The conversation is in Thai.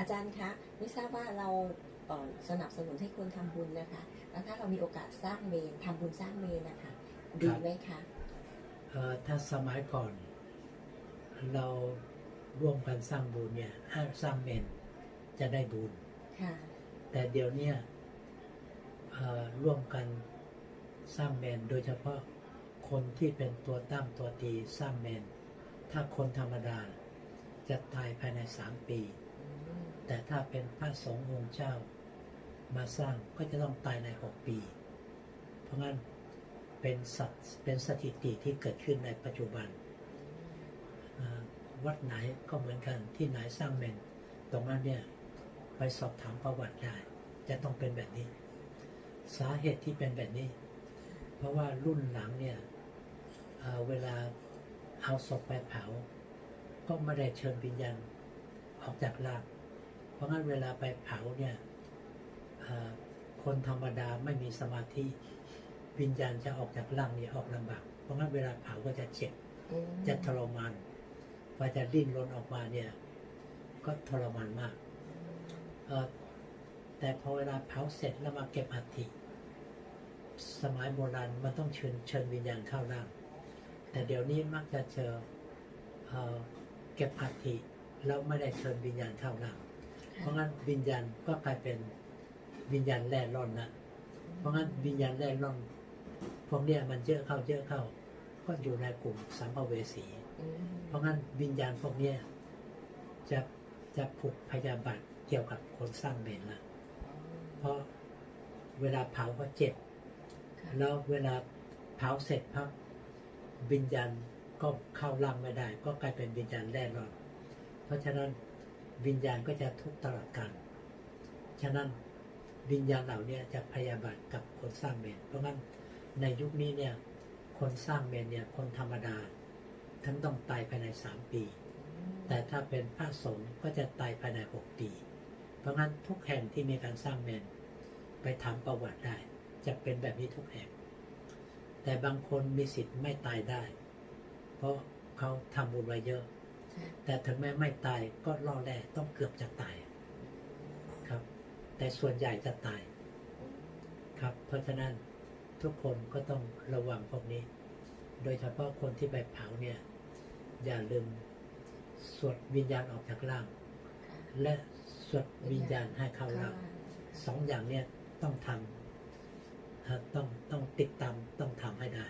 อาจารย์คะไม่ทราบว่าเราเอ่อสนับสนุนให้คนทำบุญนะคะ แล้วถ้าเรามีโอกาสสร้างเมนทำบุญสร้างเมนนะคะดีไหมคะเอ่อถ้าสมัยก่อน เราร่วมกันสร้างบุญเนี่ยถ้าสร้างเมนจะได้บุญค่ะแต่เดี๋ยวเนี้ยเอ่อร่วมกันสร้างเมนโดยเฉพาะคนที่เป็นตัวตั้งตัวตีสร้างเมน ถ้าคนธรรมดาจะตายภายในสามปีอืม แต่ถ้าเป็นพระสงฆ์องค์เจ้ามาสร้างก็จะต้องตายในหกปี เพราะงั้นเป็นสัตเป็นสถิติที่เกิดขึ้นในปัจจุบัน วัดไหนก็เหมือนกันที่ไหนสร้างเมนตรงนั้นเนี่ยไปสอบถามประวัติได้จะต้องเป็นแบบนี้ สาเหตุที่เป็นแบบนี้ เพราะว่ารุ่นหลังเนี่ยเเวลาเอาศพไปเผา ก็ไม่ได้เชิญวิญญาณออกจากร่าง ราะงั้นเวลาไปเผาเนี่ยเอ่อคนธรรมดาไม่มีสมาธิวิญญาณจะออกจากร่างเนี่ยออกลำบาก เพราะงั้นเวลาเผาก็จะเจ็บอืมจะทรมานพอจะดิ้นรนออกมาเนี่ย ก็ทรมานมากเอ่อแต่พอเวลาเผาเสร็จแล้วมาเก็บอัฐิสมัยโบราณมันต้องเชิญเชิญวิญญาณเข้าร่าง แต่เดี๋ยวนี้มักจะเจอเอ่อเก็บอัฐิแล้วไม่ได้เชิญวิญญาณเข้าร่าง เพราะงั้นวิญญาณก็กลายเป็นวิญญาณแร่ร่อนนะเพราะงั้นวิญญาณแร่ร่อนพวกเนี้ยมันเยอะเข้าเยอะเข้า ก็อยู่ในกลุ่มสัมภเวสีอืมเพราะงั้นวิญญาณพวกเนี้ยจะจะผูกพยาบาทเกี่ยวกับคนสร้างเมนละเพราะเวลาเผาก็เจ็บค่ะแล้วเวลาเผาเสร็จพับวิญญาณก็เข้าร่างไม่ได้ ก็กลายเป็นวิญญาณแร่ร่อน เพราะฉะนั้น วิญญาณก็จะทุกข์ตลอดกาลฉะนั้นวิญญาณเหล่านี้จะพยาบาทกับคนสร้างเมนเพราะงั้นในยุคนี้เนี่ยคนสร้างเมนเนี่ยคนธรรมดาทั้งต้องตายภายในสามปี แต่ถ้าเป็นพระสงฆ์ก็จะตายภายในหกปี เพราะงั้นทุกแห่งที่มีการสร้างเมนไปถามประวัติได้ จะเป็นแบบนี้ทุกแห่ง แต่บางคนมีสิทธิ์ไม่ตายได้ เพราะเขาทำบุญไว้เยอะ แต่ถึงแม้ไม่ตายก็ล่อแร่ต้องเกือบจะตายครับ แต่ส่วนใหญ่จะตายครับ เพราะฉะนั้นทุกคนก็ต้องระวังพวกนี้ โดยเฉพาะคนที่ไปเผาเนี่ย อย่าลืมสวดวิญญาณออกจากร่าง และสวดวิญญาณให้เข้าร่างสองอย่างเนี่ยต้องทำเอ่อต้องต้องติดตามต้องทำให้ได้